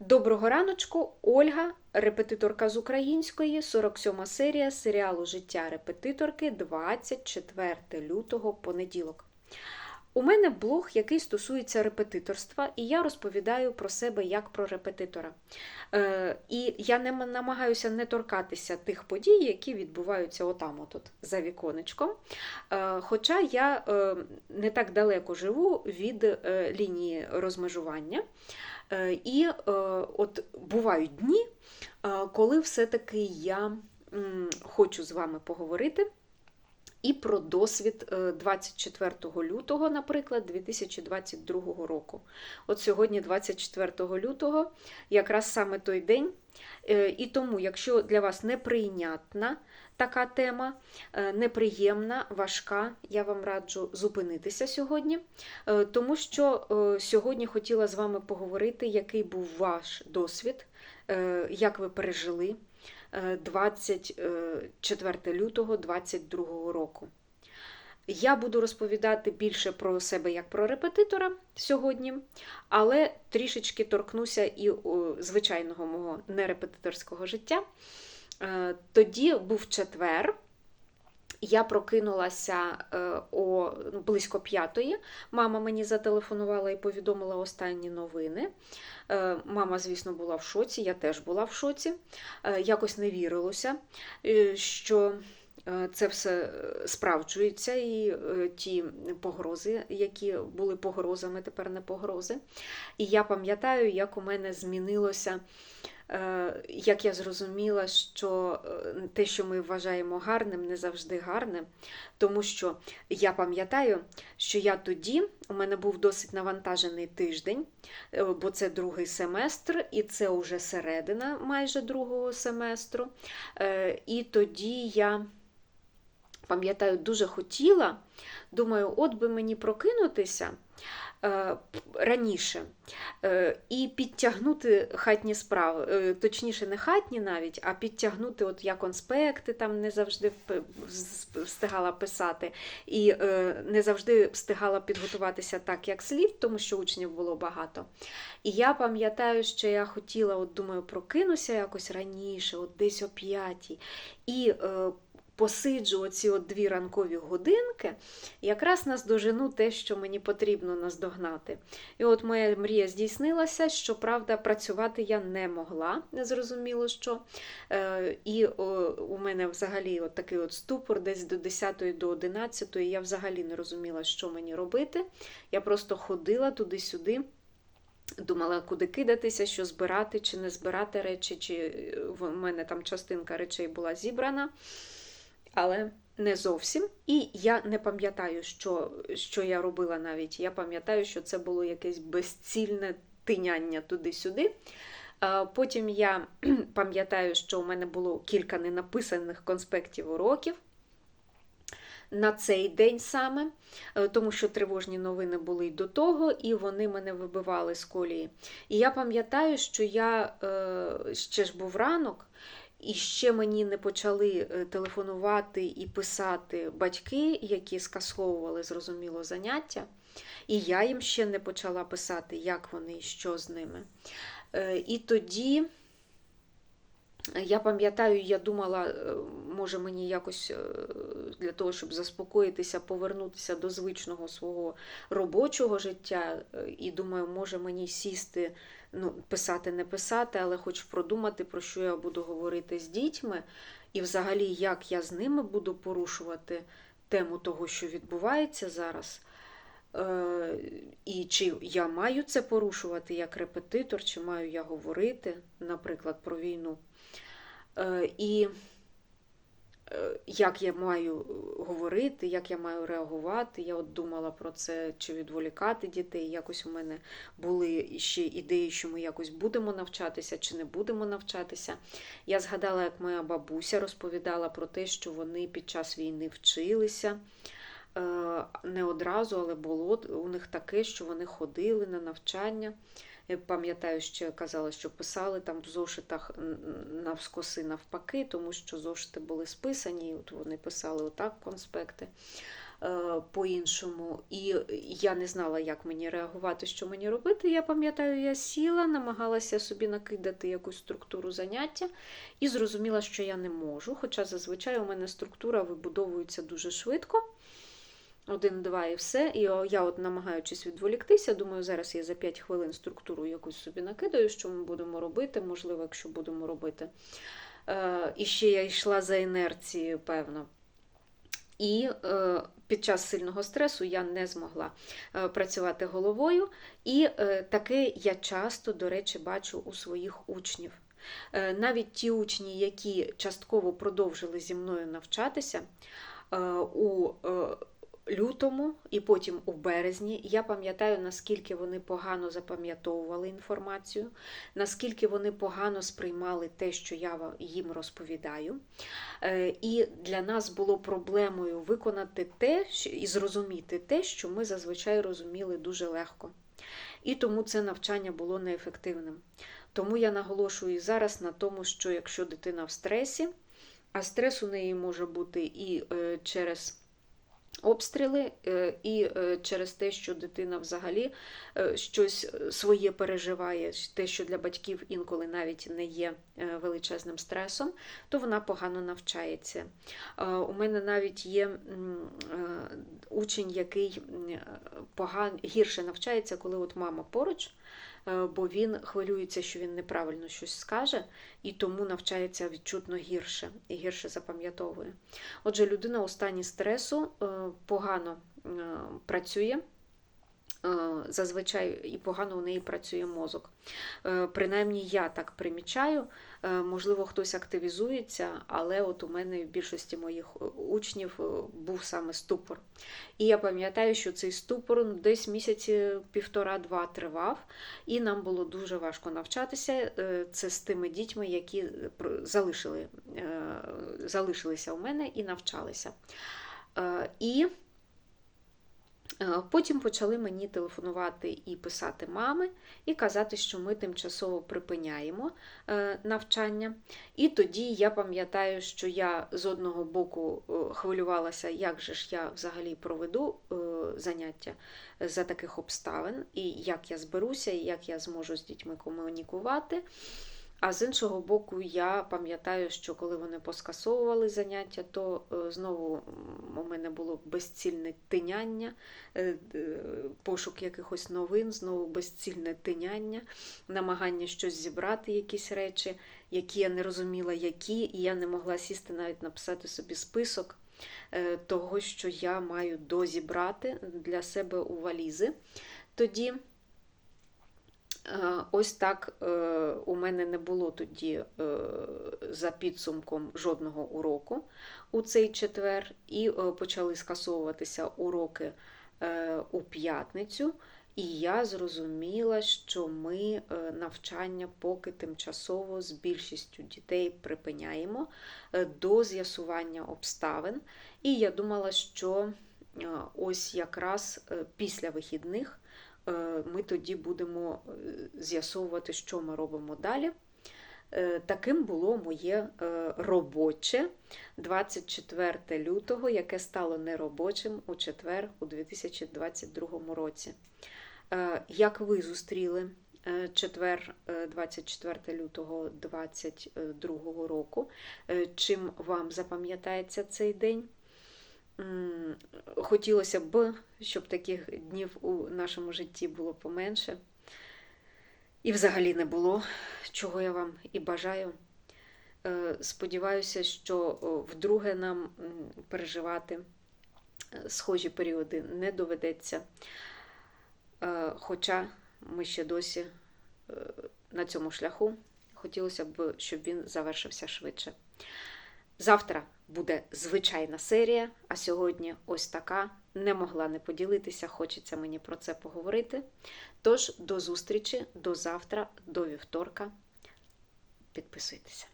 Доброго раночку, Ольга, репетиторка з української, 47 серія серіалу Життя репетиторки 24 лютого понеділок. У мене блог, який стосується репетиторства, і я розповідаю про себе як про репетитора. Е, і я не намагаюся не торкатися тих подій, які відбуваються отам, отут, за віконечком. Е, хоча я е, не так далеко живу від е, лінії розмежування. Е, І е, от бувають дні, е, коли все-таки я хочу з вами поговорити і про досвід е, 24 лютого, наприклад, 2022 року. От сьогодні, 24 лютого, якраз саме той день. Е, І тому, якщо для вас неприйнятна така тема, е, неприємна, важка, я вам раджу зупинитися сьогодні, е, тому що е, сьогодні хотіла з вами поговорити, який був ваш досвід, е, як ви пережили е, 24 лютого 2022 року. Я буду розповідати більше про себе як про репетитора сьогодні, але трішечки торкнуся і звичайного мого нерепетиторського життя. Е, Тоді був четвер. Я прокинулася е, о ну, близько п'ятої. Мама мені зателефонувала і повідомила останні новини. Е, Мама, звісно, була в шоці, я теж була в шоці. Е, Якось не вірилося, що це все справджується, і ті погрози, які були погрозами, тепер не погрози. І я пам'ятаю, як у мене змінилося. Е, Як я зрозуміла, що е, те, що ми вважаємо гарним, не завжди гарне, тому що я пам'ятаю, що я тоді у мене був досить навантажений тиждень, е, бо це другий семестр, і це вже середина майже другого семестру. І тоді я пам'ятаю, дуже хотіла, думаю, от би мені прокинутися е, раніше е, і підтягнути хатні справи, Е, точніше, не хатні навіть, а підтягнути, от я конспекти там не завжди встигала писати, і е, не завжди встигала підготуватися так, як слід, тому що учнів було багато. І я пам'ятаю, що я хотіла, от думаю, прокинуся якось раніше, от десь о п'ятій, і е, посиджу оці от дві ранкові годинки, якраз наздожену те, що мені потрібно наздогнати. І от моя мрія здійснилася, що правда працювати я не могла, незрозуміло що. Е, І у мене взагалі от такий от ступор, десь до 10 до 11 я взагалі не розуміла, що мені робити. Я просто ходила туди-сюди. Думала, куди кидатися, що збирати чи не збирати речі, чи е, в мене там частинка речей була зібрана, але не зовсім. І я не пам'ятаю, що, що я робила навіть. Я пам'ятаю, що це було якесь безцільне тиняння туди-сюди. Потім я пам'ятаю, що у мене було кілька ненаписаних конспектів уроків на цей день саме, е, тому що тривожні новини були й до того, і вони мене вибивали з колії. І я пам'ятаю, що я е, ще ж був ранок, і ще мені не почали е, телефонувати і писати батьки, які скасовували, зрозуміло, заняття. І я їм ще не почала писати, як вони що з ними. Е, І тоді. Я пам'ятаю, я думала, е, може мені якось е, для того, щоб заспокоїтися, повернутися до звичного свого робочого життя. е, І думаю, може мені сісти, ну, писати, не писати, але хоч продумати, про що я буду говорити з дітьми, і взагалі, як я з ними буду порушувати тему того, що відбувається зараз. Е, І чи я маю це порушувати як репетитор, чи маю я говорити, наприклад, про війну. Е, І е, як я маю говорити, як я маю реагувати. Я от думала про це, чи відволікати дітей. Якось у мене були ще ідеї, що ми якось будемо навчатися, чи не будемо навчатися. Я згадала, як моя бабуся розповідала про те, що вони під час війни вчилися. Е, Не одразу, але було у них таке, що вони ходили на навчання. Я пам'ятаю, що казала, що писали там в зошитах навскоси навпаки, тому що зошити були списані, от вони писали отак конспекти е, по-іншому. І я не знала, як мені реагувати, що мені робити. Я пам'ятаю, я сіла, намагалася собі накидати якусь структуру заняття і зрозуміла, що я не можу. Хоча зазвичай у мене структура вибудовується дуже швидко. Один-два і все. І я, от намагаючись відволіктися, думаю, зараз я за 5 хвилин структуру якусь собі накидаю, що ми будемо робити, можливо, якщо будемо робити. Е, і ще я йшла за інерцією, певно. І е, під час сильного стресу я не змогла е, працювати головою. І е, таке я часто, до речі, бачу у своїх учнів. Е, навіть ті учні, які частково продовжили зі мною навчатися, е, у е, лютому і потім у березні я пам'ятаю, наскільки вони погано запам'ятовували інформацію, наскільки вони погано сприймали те, що я їм розповідаю. Е, І для нас було проблемою виконати те і зрозуміти те, що ми зазвичай розуміли дуже легко. І тому це навчання було неефективним. Тому я наголошую і зараз на тому, що якщо дитина в стресі, а стрес у неї може бути і е, через обстріли, е, і е, через те, що дитина взагалі е, щось своє переживає, те, що для батьків інколи навіть не є величезним стресом, то вона погано навчається. У мене навіть є учень, який м, поган... гірше навчається, коли от мама поруч, бо він хвилюється, що він неправильно щось скаже, і тому навчається відчутно гірше і гірше запам'ятовує. Отже, людина у стані стресу е, погано е, працює. Е, Зазвичай і погано у неї працює мозок. Е, Принаймні я так примічаю. Е, Можливо, хтось активізується, але от у мене в більшості моїх учнів був саме ступор. І я пам'ятаю, що цей ступор десь місяці півтора-два тривав, і нам було дуже важко навчатися. Це з тими дітьми, які залишили, залишилися у мене і навчалися. І потім почали мені телефонувати і писати мами, і казати, що ми тимчасово припиняємо е, навчання. І тоді я пам'ятаю, що я з одного боку е, хвилювалася, як же ж я взагалі проведу е, заняття за таких обставин, і як я зберуся, і як я зможу з дітьми комунікувати. А з іншого боку, я пам'ятаю, що коли вони поскасовували заняття, то е, знову у мене було безцільне тиняння, е, пошук якихось новин, знову безцільне тиняння, намагання щось зібрати, якісь речі, які я не розуміла, які, і я не могла сісти навіть написати собі список е, того, що я маю дозібрати для себе у валізи. Тоді Ось так е, у мене не було тоді е, за підсумком жодного уроку у цей четвер, і е, почали скасовуватися уроки е, у п'ятницю. І я зрозуміла, що ми е, навчання поки тимчасово з більшістю дітей припиняємо е, до з'ясування обставин. І я думала, що е, ось якраз е, після вихідних е, ми тоді будемо е, з'ясовувати, що ми робимо далі. Е, Таким було моє е, робоче 24 лютого, яке стало неробочим у четвер у 2022 році. Е, Як ви зустріли е, четвер, е, 24 лютого 2022 року? Е, Чим вам запам'ятається цей день? Хотілося б, щоб таких днів у нашому житті було поменше. І взагалі не було, чого я вам і бажаю. Е, Сподіваюся, що вдруге нам переживати е, схожі періоди не доведеться. Е, Хоча ми ще досі на цьому шляху хотілося б, щоб він завершився швидше. Завтра буде звичайна серія, а сьогодні ось така. Не могла не поділитися, хочеться мені про це поговорити. Тож, до зустрічі, до завтра, до вівторка. Підписуйтеся.